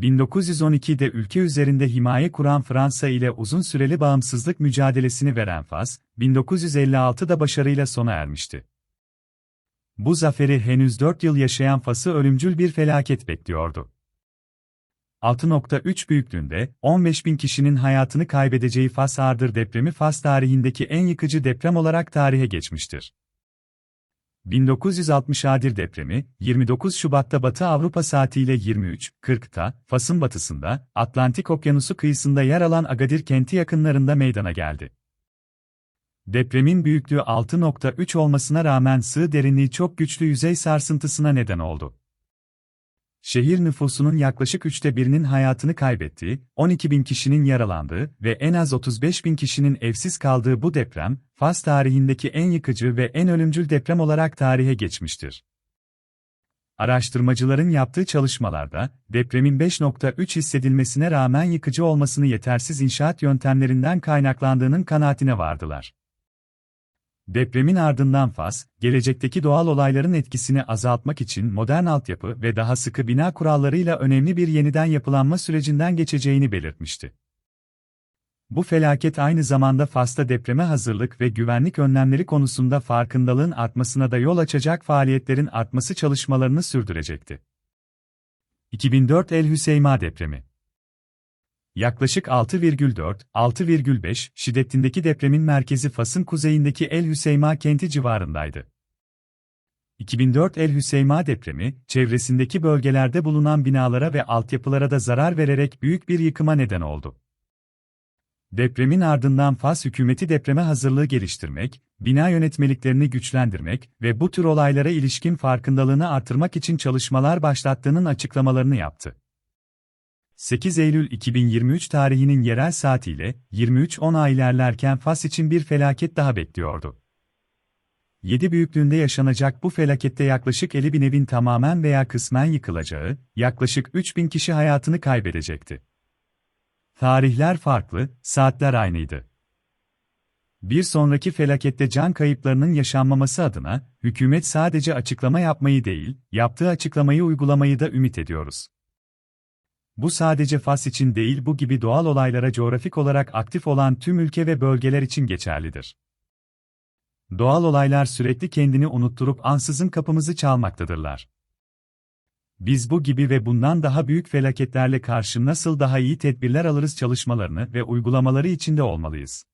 1912'de ülke üzerinde himaye kuran Fransa ile uzun süreli bağımsızlık mücadelesini veren Fas, 1956'da başarıyla sona ermişti. Bu zaferi henüz 4 yıl yaşayan Fas'ı ölümcül bir felaket bekliyordu. 6.3 büyüklüğünde 15 bin kişinin hayatını kaybedeceği Fas Ağrdır depremi Fas tarihindeki en yıkıcı deprem olarak tarihe geçmiştir. 1960 Adir depremi, 29 Şubat'ta Batı Avrupa saatiyle 23.40'ta, Fas'ın batısında, Atlantik Okyanusu kıyısında yer alan Agadir kenti yakınlarında meydana geldi. Depremin büyüklüğü 6.3 olmasına rağmen sığ derinliği çok güçlü yüzey sarsıntısına neden oldu. Şehir nüfusunun yaklaşık üçte birinin hayatını kaybettiği, 12 bin kişinin yaralandığı ve en az 35 bin kişinin evsiz kaldığı bu deprem, Fas tarihindeki en yıkıcı ve en ölümcül deprem olarak tarihe geçmiştir. Araştırmacıların yaptığı çalışmalarda, depremin 5.3 hissedilmesine rağmen yıkıcı olmasını yetersiz inşaat yöntemlerinden kaynaklandığının kanaatine vardılar. Depremin ardından Fas, gelecekteki doğal olayların etkisini azaltmak için modern altyapı ve daha sıkı bina kurallarıyla önemli bir yeniden yapılanma sürecinden geçeceğini belirtmişti. Bu felaket aynı zamanda Fas'ta depreme hazırlık ve güvenlik önlemleri konusunda farkındalığın artmasına da yol açacak faaliyetlerin artması çalışmalarını sürdürecekti. 2004 El Hüseyma depremi Yaklaşık 6,4-6,5 şiddetindeki depremin merkezi Fas'ın kuzeyindeki El Hüseyma kenti civarındaydı. 2004 El Hüseyma depremi, çevresindeki bölgelerde bulunan binalara ve altyapılara da zarar vererek büyük bir yıkıma neden oldu. Depremin ardından Fas hükümeti depreme hazırlığı geliştirmek, bina yönetmeliklerini güçlendirmek ve bu tür olaylara ilişkin farkındalığını artırmak için çalışmalar başlattığının açıklamalarını yaptı. 8 Eylül 2023 tarihinin yerel saatiyle 23.10'a ilerlerken Fas için bir felaket daha bekliyordu. 7 büyüklüğünde yaşanacak bu felakette yaklaşık 50 bin evin tamamen veya kısmen yıkılacağı, yaklaşık 3 bin kişi hayatını kaybedecekti. Tarihler farklı, saatler aynıydı. Bir sonraki felakette can kayıplarının yaşanmaması adına, hükümet sadece açıklama yapmayı değil, yaptığı açıklamayı uygulamayı da ümit ediyoruz. Bu sadece Fas için değil bu gibi doğal olaylara coğrafik olarak aktif olan tüm ülke ve bölgeler için geçerlidir. Doğal olaylar sürekli kendini unutturup ansızın kapımızı çalmaktadırlar. Biz bu gibi ve bundan daha büyük felaketlerle karşı nasıl daha iyi tedbirler alırız çalışmalarını ve uygulamaları içinde olmalıyız.